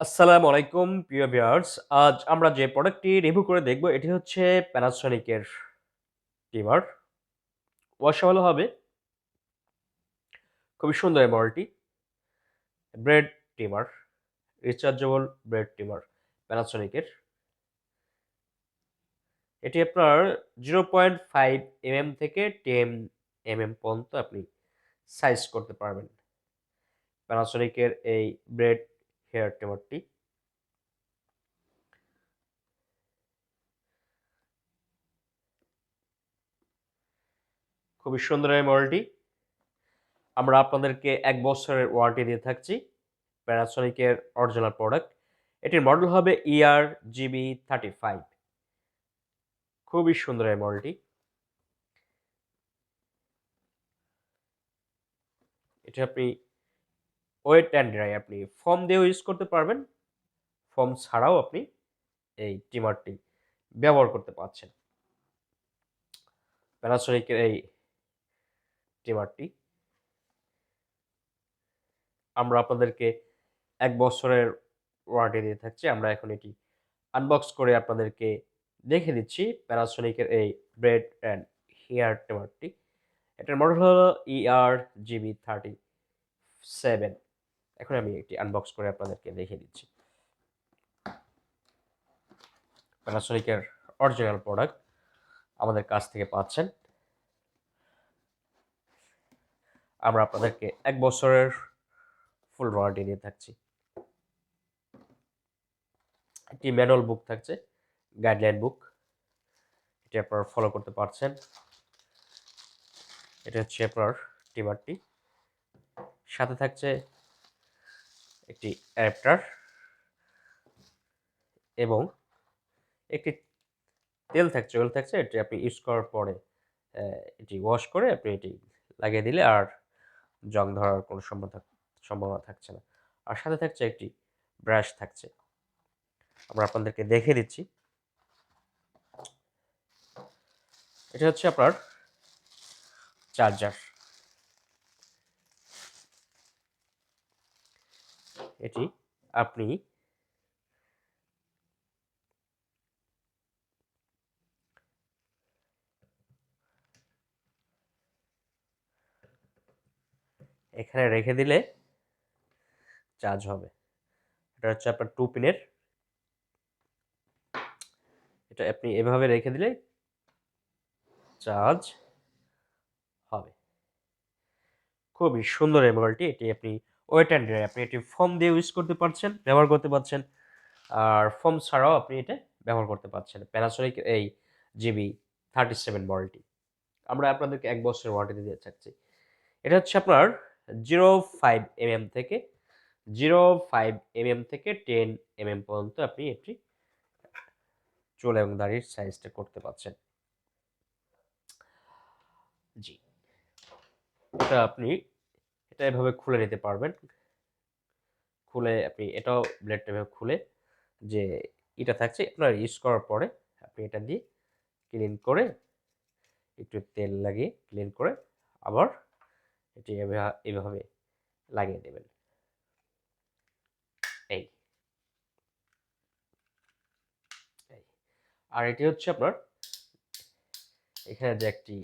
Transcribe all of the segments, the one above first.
আসসালামু আলাইকুম, প্রিয় ভিউয়ার্স। আজ আমরা যে প্রোডাক্টটি রিভিউ করে দেখব, এটি হচ্ছে প্যানাসোনিকের টিমার ভালো হবে খুবই সুন্দর এই মডেলটি beard trimmer rechargeable beard trimmer প্যানাসোনিকের এটি আপনার জিরো পয়েন্ট ফাইভ এমএম থেকে টেন এমএম পর্যন্ত আপনি সাইজ করতে পারবেন। প্যানাসোনিকের এই ব্রেড হেয়ার ট্রিমারটি খুবই সুন্দর এই মডেলটি। আমরা আপনাদেরকে এক বছরের ওয়ারেন্টি দিয়ে থাকছি প্যানাসোনিকের অরিজিনাল প্রোডাক্ট এটির মডেল হবে ইআর জিবি থার্টি ফাইভ খুবই সুন্দর এই মডেলটি। এটা আপনি ওয়েট অ্যান্ড ড্রাই আপনি ফর্ম দিয়েও ইউজ করতে পারবেন। ফর্ম ছাড়াও আপনি এই ট্রিমারটি ব্যবহার করতে পারছেন। প্যানাসোনিকের এই ট্রিমারটি আমরা আপনাদেরকে এক বছরের ওয়ারেন্টি দিয়ে থাকছি। আমরা এখন এটি আনবক্স করে আপনাদেরকে দেখে দিচ্ছি প্যানাসোনিকের এই ব্রেড অ্যান্ড হেয়ার ট্রিমারটি এটার মডেল হলো ইআর জিবি থার্টি সেভেন এখন আমি একটি আনবক্স করে আপনাদেরকে দেখিয়ে দিচ্ছি। প্যানাসোনিকের অরিজিনাল প্রোডাক্ট আমাদের কাছ থেকে পাচ্ছেন। আমরা আপনাদেরকে এক বছরের ফুল ওয়ারেন্টি দিয়ে থাকছি। একটি ম্যানুয়াল বুক থাকছে গাইডলাইন বুক এটি আপনারা ফলো করতে পারছেন। এটা হচ্ছে আপনার টিমারটি। সাথে থাকছে একটি অ্যাডাপ্টার এবং একটি তেল থাকছে। অয়েল থাকছে, এটি আপনি ইউজ করার পরে এটি ওয়াশ করে আপনি এটি লাগিয়ে দিলে আর জং ধরার কোনো সম্ভাবনা সম্ভাবনা থাকছে না। আর সাথে থাকছে একটি ব্রাশ থাকছে। আমরা আপনাদেরকে দেখে দিচ্ছি। এটা হচ্ছে আপনার চার্জার এটি আপনি এখানে রেখে দিলে চার্জ হবে। এটা হচ্ছে আপনার টু পিনের এটা আপনি এভাবে রেখে দিলে চার্জ হবে। খুবই সুন্দর এই মোবাইলটি এটি আপনি ওয়েট অ্যান্ড ড্রাই আপনি এটি ফর্ম দিয়ে ইউজ করতে পারছেন, ব্যবহার করতে পারছেন। আর ফর্ম ছাড়াও আপনি এটা ব্যবহার করতে পারছেন। প্যানাসোনিক এই জিবি থার্টি সেভেন মডেলটি আমরা আপনাদেরকে এক বছরের ওয়ারেন্টি দিয়ে চাচ্ছি। এটা হচ্ছে আপনার জিরো ফাইভ এমএম থেকে জিরো ফাইভ এমএম থেকে টেন এমএম পর্যন্ত আপনি এটি চুল এবং দাড়ির সাইজটা করতে পারছেন। জি। এটা আপনি এটা এভাবে খুলে নিতে পারবেন। খুলে আপনি এটাও ব্লেডটা এভাবে খুলে যে এটা থাকছে, আপনার ইউজ করার পরে আপনি এটা দিয়ে ক্লিন করে একটু তেল লাগিয়ে ক্লিন করে আবার এটি এভাবে লাগিয়ে দেবেন। এই। আর এটি হচ্ছে আপনার এখানে যে একটি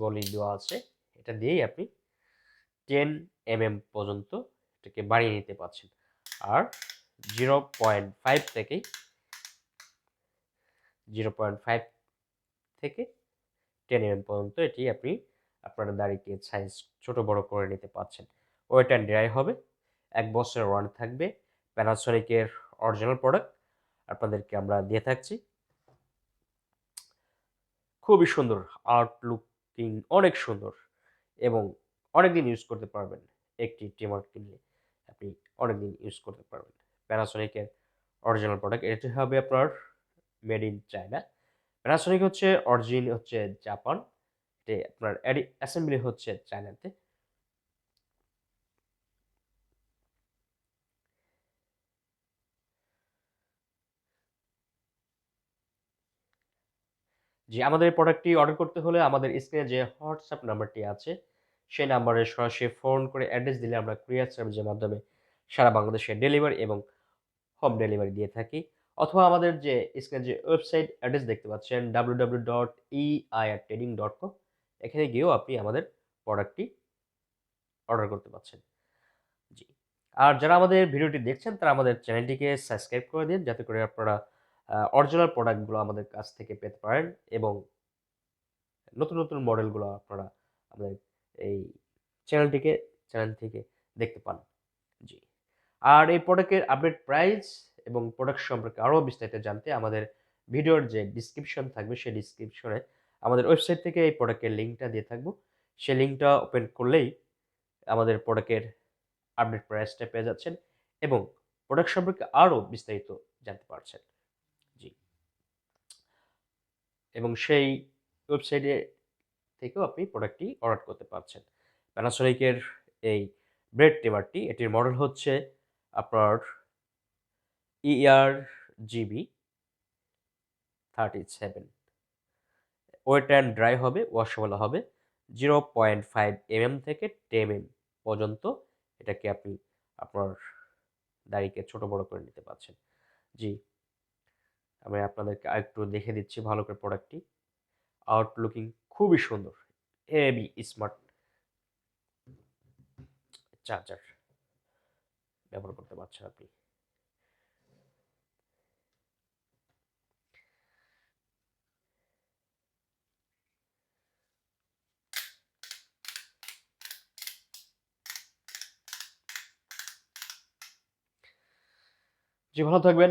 গলি দেওয়া আছে এটা দিয়েই আপনি টেন এম এম পর্যন্ত এটাকে বাড়িয়ে নিতে পারছেন। আর জিরো পয়েন্ট ফাইভ থেকেই, জিরো পয়েন্ট ফাইভ থেকে টেন এম পর্যন্ত এটি আপনি আপনার দাড়িকে সাইজ ছোট বড় করে নিতে পারছেন। ওয়েট অ্যান্ড ড্রাই হবে, এক বছরের ওয়ারেন্টি থাকবে প্যানাসনিকের অরিজিনাল প্রোডাক্ট আপনাদেরকে আমরা দিয়ে থাকছি। খুবই সুন্দর আর্ট লুকিং অনেক সুন্দর। এবং অনেক দিন ইউজ করতে পারবেন একটি ট্রিমার কিনলে। আপনি অনেক দিন ইউজ করতে পারবেন। প্যানাসনিকের অরিজিনাল প্রোডাক্ট এটি হবে আপনার মেড ইন চায়না প্যানাসনিক হচ্ছে অরিজিন হচ্ছে জাপান এটি আপনার অ্যাসেম্বলি হচ্ছে চায়নাতে জি আমাদের প্রোডাক্টটি অর্ডার করতে হলে আমাদের স্ক্রিনে যে হোয়াটসঅ্যাপ নাম্বারটি আছে, সেই নাম্বারে সরাসরি ফোন করে অ্যাড্রেস দিলে আমরা কুরিয়ার সার্ভিসের মাধ্যমে সারা বাংলাদেশে ডেলিভারি এবং হোম ডেলিভারি দিয়ে থাকি। অথবা আমাদের যে স্ক্রিনে যে ওয়েবসাইট অ্যাড্রেস দেখতে পাচ্ছেন W dot EIR trading dot এখানে গিয়েও আপনি আমাদের প্রোডাক্টটি অর্ডার করতে পারছেন জি। আর যারা আমাদের ভিডিওটি দেখছেন, তারা আমাদের চ্যানেলটিকে সাবস্ক্রাইব করে দিন, যাতে করে আপনারা অরিজিনাল প্রোডাক্টগুলো আমাদের কাছ থেকে পেতে পারেন এবং নতুন নতুন মডেলগুলো আপনারা আমাদের এই চ্যানেলটিকে চ্যানেল থেকে দেখতে পান। জি। আর এই প্রোডাক্টের আপডেট প্রাইস এবং প্রোডাক্ট সম্পর্কে আরও বিস্তারিত জানতে আমাদের ভিডিওর যে ডিসক্রিপশন থাকবে, সেই ডিসক্রিপশনে আমাদের ওয়েবসাইট থেকে এই প্রোডাক্টের লিঙ্কটা দিয়ে থাকব। সেই লিঙ্কটা ওপেন করলেই আমাদের প্রোডাক্টের আপডেট প্রাইসটা পেয়ে যাচ্ছেন এবং প্রোডাক্ট সম্পর্কে আরও বিস্তারিত জানতে পারছেন জি এবং সেই ওয়েবসাইটে থেকেও আপনি প্রোডাক্টটি অর্ডার করতে পারছেন। প্যানাসোনিকের এই ব্রেড টেমারটি এটির মডেল হচ্ছে আপনার ER GB thirty seven wet and dry হবে ওয়াশেবল হবে জিরো পয়েন্ট ফাইভ এমএম থেকে টেন এম পর্যন্ত এটাকে আপনি আপনার দাড়িকে ছোট বড় করে নিতে পারছেন। জি আমি আপনাদেরকে আরেকটু দেখে দিচ্ছি ভালো করে প্রোডাক্টটি আউট লুকিং খুবই সুন্দর হেভি স্মার্ট চার্জার ব্যবহার করতে পারছেন আপনি। জি, ভালো থাকবেন।